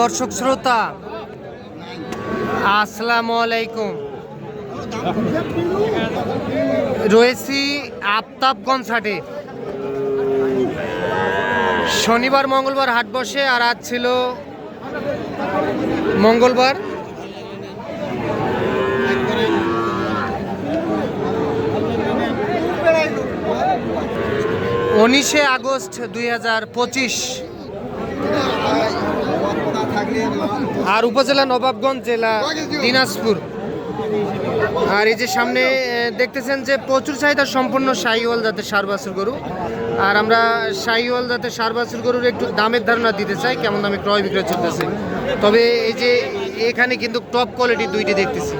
দর্শক শ্রোতা, আসসালামু আলাইকুম। রয়েছি আফতাবগঞ্জ হাটে। শনিবার, মঙ্গলবার হাট বসে আর আজ ছিল মঙ্গলবার। উনিশে আগস্ট দুই হাজার পঁচিশ। আর উপজেলা নবাবগঞ্জ জেলা দিনাজপুর। আর এই যে সামনে দেখতেছেন যে প্রচুর চাহিদা সম্পন্ন শাহিওয়াল জাতের সার বাছুর গরু। আর আমরা শাহিওয়াল জাতের সার বাছুর গরুর একটু দামের ধারণা দিতে চাই কেমন দামে ক্রয় বিক্রয় চলতেছে। তবে এই যে এখানে কিন্তু টপ কোয়ালিটির দুইটি দেখতেছি।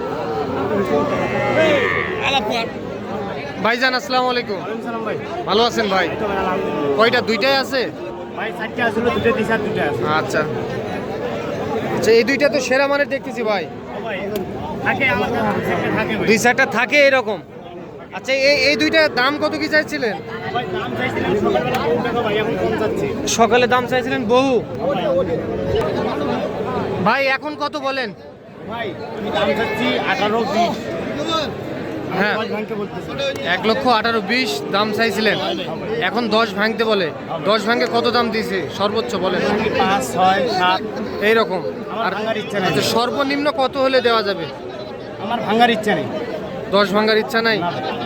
ভাইজান আসসালামু আলাইকুম। ভালো আছেন ভাই? কয়টা দুইটাই আছে। আচ্ছা। আচ্ছা এই দুইটা তো সেরা মানের দেখতেছি ভাই। দুই চারটা থাকে এরকম। আচ্ছা এই এই দুইটা দাম কত কি চাইছিলেন? সকালে দাম চাইছিলেন বহু। ভাই, এখন কত বলেন? ভাই আমি দাম চাচ্ছি আঠারো হ্যাঁ। এক লক্ষ আঠারো বিশ দাম চাইছিলেন। এখন দশ ভাঙতে বলে। দশ ভাঙে কত দাম দিয়েছে? সর্বোচ্চ বলে পাঁচ ছয় সাত। এইরকম। আর আচ্ছা সর্বনিম্ন কত হলে দেওয়া যাবে? আমার ভাঙার ইচ্ছা নেই। দশ ভাঙার ইচ্ছা নাই?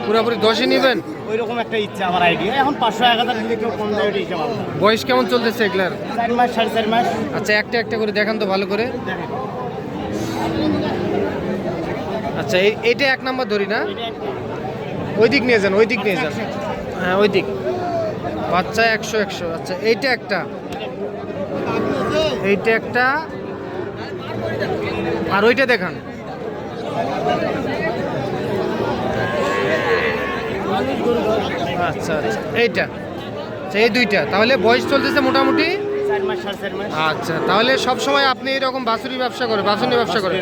পুরোপুরি দশই নেবেন? ওই রকম একটা ইচ্ছা আমার আইডিয়া এখন পাঁচশো এক হাজার দিলে কেউ কম বয়স কেমন চলতেছে এগুলার? চার মাস সাড়ে চার মাস। আচ্ছা একটা একটা করে দেখান তো ভালো করে। আচ্ছা এই এইটা এক নাম্বার ধরি না? এটা ওই দিক নিয়ে যান ওই দিক নিয়ে যান। হ্যাঁ ওই দিক। বাচ্চা একশো একশো। আচ্ছা এইটা একটা। এইটা একটা। আর ওইটা দেখান। আচ্ছা আচ্ছা এইটা। আচ্ছা এই দুইটা। তাহলে বয়স চলতেছে মোটামুটি? আচ্ছা তাহলে সব সময় আপনি এরকম বাছুরি ব্যবসা করে বাছুরি ব্যবসা করে?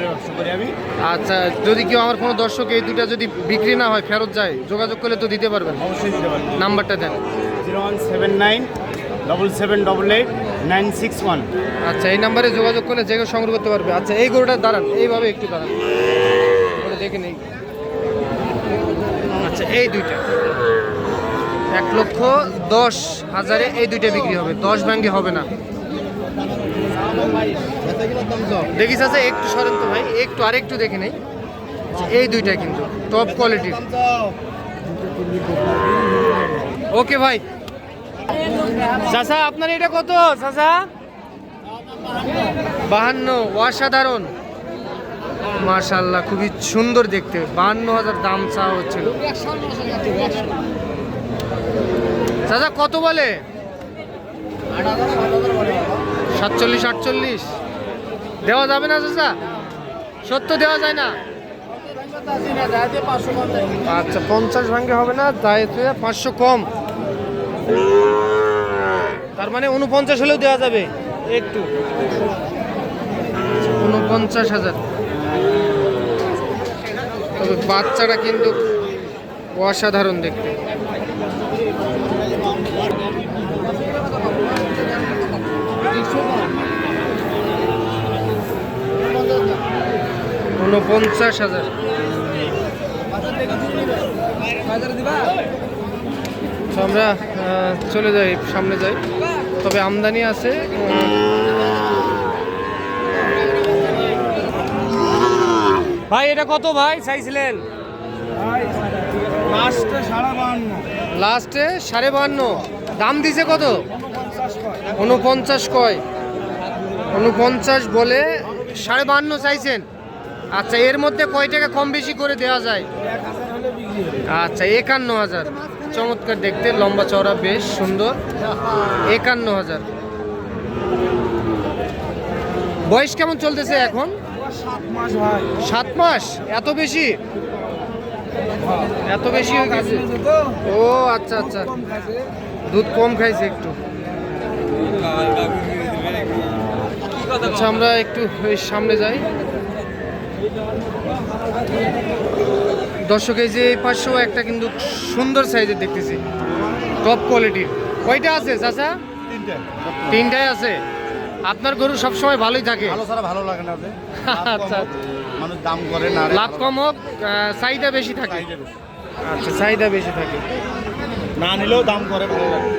আমি। আচ্ছা যদি কেউ আমার কোনো দর্শক এই দুইটা যদি বিক্রি না হয় ফেরত যায় যোগাযোগ করলে তো দিতে পারবেন। অবশ্যই দিতে পারব। নাম্বারটা দেন। Zero one seven nine double seven double eight nine six one. আচ্ছা এই নাম্বারে যোগাযোগ করলে যে সংগ্রহ করতে পারবে। আচ্ছা এই গরুটা দাঁড়ান এইভাবে একটু দাঁড়ান। দেখে নেই। আচ্ছা এই দুইটা। এক লক্ষ দশ হাজারে এই দুইটা বিক্রি হবে। দশ ব্যাঙ্গে হবে না। দেখিস আছে, একটু সরেন তো ভাই, একটু আর একটু দেখে নেই। এই দুইটা কিন্তু টপ কোয়ালিটির ওকে ভাই। চাচা, আপনার এটা কত, চাচা? বাহান্ন, অসাধারণ। মাশাল্লাহ খুবই সুন্দর দেখতে। বাহান্ন হাজার দাম চাওয়া হচ্ছিল চাচা, কত বলে? সাতচল্লিশ, আটচল্লিশ। দেওয়া যাবে না চাচা? সত্য দেওয়া যায় না। আচ্ছা পঞ্চাশ ভাঙ্গে হবে না, তাই পাঁচশো কম। তার মানে উনপঞ্চাশ হলেও দেওয়া যাবে, একটু। উনপঞ্চাশ হাজার। তবে বাচ্চাটা কিন্তু অসাধারণ দেখতে। উনপঞ্চাশ হাজার। তো আমরা চলে যাই সামনে যাই। তবে আমদানি আছে ভাই এটা কত ভাই চাইছিলেন? লাস্টে সাড়ে বাহান্ন। লাস্টে সাড়ে বাহান্ন। দাম দিছে কত? উনপঞ্চাশ কয়? উনপঞ্চাশ বলে সাড়ে বান্ন চাইছেন। আচ্ছা এর মধ্যে কয় টাকা কম বেশি করে দেওয়া যায়? আচ্ছা একান্ন হাজার। চমৎকার দেখতে, লম্বা চওড়া বেশ সুন্দর। একান্ন হাজার। বয়স কেমন চলতেছে এখন? সাত মাস এত বেশি? এত বেশি হয়ে গেছে? ও আচ্ছা আচ্ছা। দুধ কম খাইছে একটু। আচ্ছা আমরা একটু সামনে যাই। দর্শক এই যে পাঁচশো একটা কিন্তু সুন্দর সাইজের দেখতেছি। টপ কোয়ালিটির কয়টা আছে চাচা? তিনটে। তিনটাই আছে। আপনার গরু সবসময় ভালোই থাকে। ভালো ছাড়া ভালো লাগে না আচ্ছা, লাভ কম হোক, মানুষ দাম করে না লাভ কম হোক চাহিদা বেশি থাকে। আচ্ছা চাহিদা বেশি থাকে। না নিলেও দাম করে ভালো লাগে।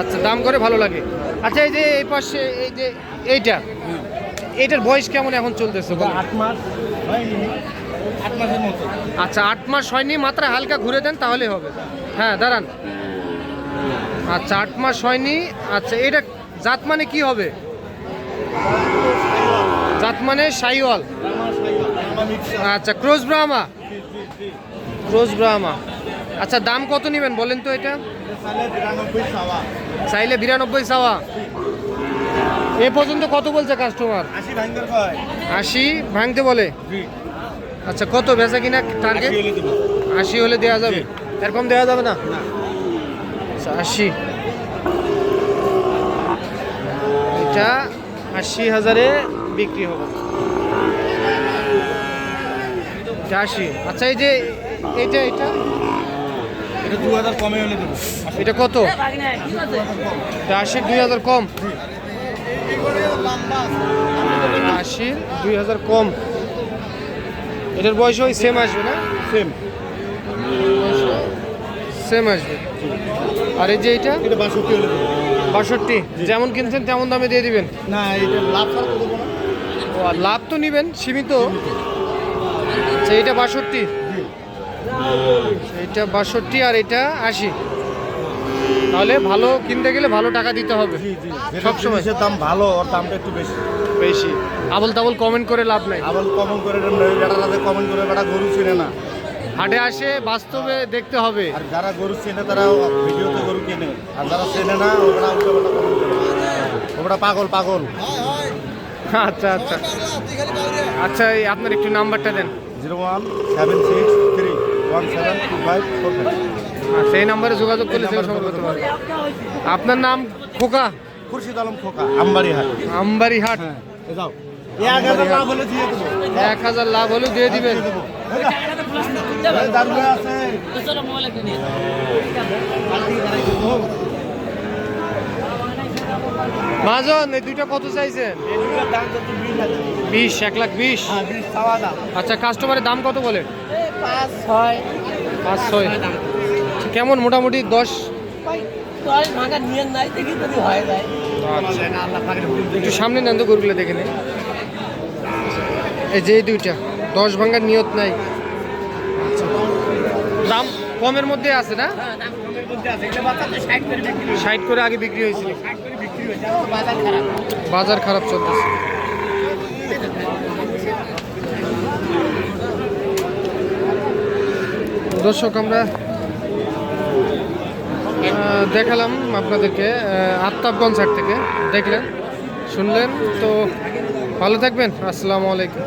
আচ্ছা দাম করে ভালো লাগে। আচ্ছা এই যে এই পাশে এই যে এইটা এইটার বয়স কেমন এখন চলতেছে? আট মাস আট মাসের মতো। আচ্ছা আট মাস হয়নি মাত্র হালকা ঘুরে দেন তাহলে হবে। হ্যাঁ দাঁড়ান। আচ্ছা আট মাস হয়নি আচ্ছা এটা জাত মানে কি হবে? জাত মানে সাইওয়াল। আচ্ছা ক্রোজ ব্রাহ্মা। ক্রোজ ব্রাহ্মা। আচ্ছা দাম কত নেবেন বলেন তো এটা? চাইলে বিরানব্বই সাওয়া এ পর্যন্ত কত বলছে কাস্টমার আশি ভাঙতে বলে? আচ্ছা কত? বেচা কিনা টার্গেট আশি হলে দেওয়া যাবে। এরকম দেওয়া যাবে না? আচ্ছা আশি। এটা আশি হাজারে বিক্রি হবে। আশি। আচ্ছা এই যে এইটা এটা এটা দু হাজার কমে হলে দেবো। এটা কত? আশির দুই হাজার কম। আশির দুই হাজার কম। এটার বয়স ওই সেম আসবে না? সেম সেম আসবে। আর এই যে এইটা? এটা বাষট্টি হলে বাষট্টি। যেমন কিনছেন তেমন দামে দিয়ে দিবেন। না এটা লাভ লাভ তো নিবেন সীমিত। আচ্ছা এইটা বাষট্টি। এইটা বাষট্টি আর এটা আশি। তাহলে ভালো কিনতে গেলে ভালো টাকা দিতে হবে। সবসময় দাম ভালো ওর দামটা একটু বেশি। বেশি। আবল তাবল কমেন্ট করে লাভ নাই। আবার কমেন্ট করে বেটা রাতে কমন করে বেটা গরু চিনে না। হাটে আসে বাস্তবে দেখতে হবে। আর যারা গরু চেনে তারা ভিডিওতে গরু কেনে। আর যারা চেনে না ওরা কমেন্ট ওরা পাগল পাগল। আচ্ছা আচ্ছা। আচ্ছা এই আপনার একটু নাম্বারটা দেন। Zero one seven six three. One seven two five four five. এই নাম্বারে যোগাযোগ করলে সংগ্রহ করতে পারবে। আপনার নাম খোকা? খুরশিদ আলম খোকা আমবাড়ি হাট আমবাড়ি হাট হ্যাঁ যাও। এক হাজার লাভ হলে দিয়ে দেবো। এক হাজার লাভ হলেও দিয়ে দিবেন। আছে। মাজন এই দুইটা কত চাইছেন? বিশ এক লাখ বিশ। হ্যাঁ আচ্ছা কাস্টমারের দাম কত বলে? ছয়। পাঁচ ছয়। কেমন? মোটামুটি দশ? হয়ে যায়। একটু সামনে নেন তো গরুগুলো দেখে নেই এই যে দুইটা দশ ভাঙ্গার নিয়ত নাই। আচ্ছা। দাম কমের মধ্যে আছে না? হ্যাঁ ষাট করে আগে বিক্রি হয়েছিল। বাজার খারাপ চলতেছে। দর্শক আমরা দেখালাম আপনাদেরকে আহ, আফতাবগঞ্জ হাট থেকে। দেখলেন শুনলেন তো ভালো থাকবেন। আসসালামু আলাইকুম।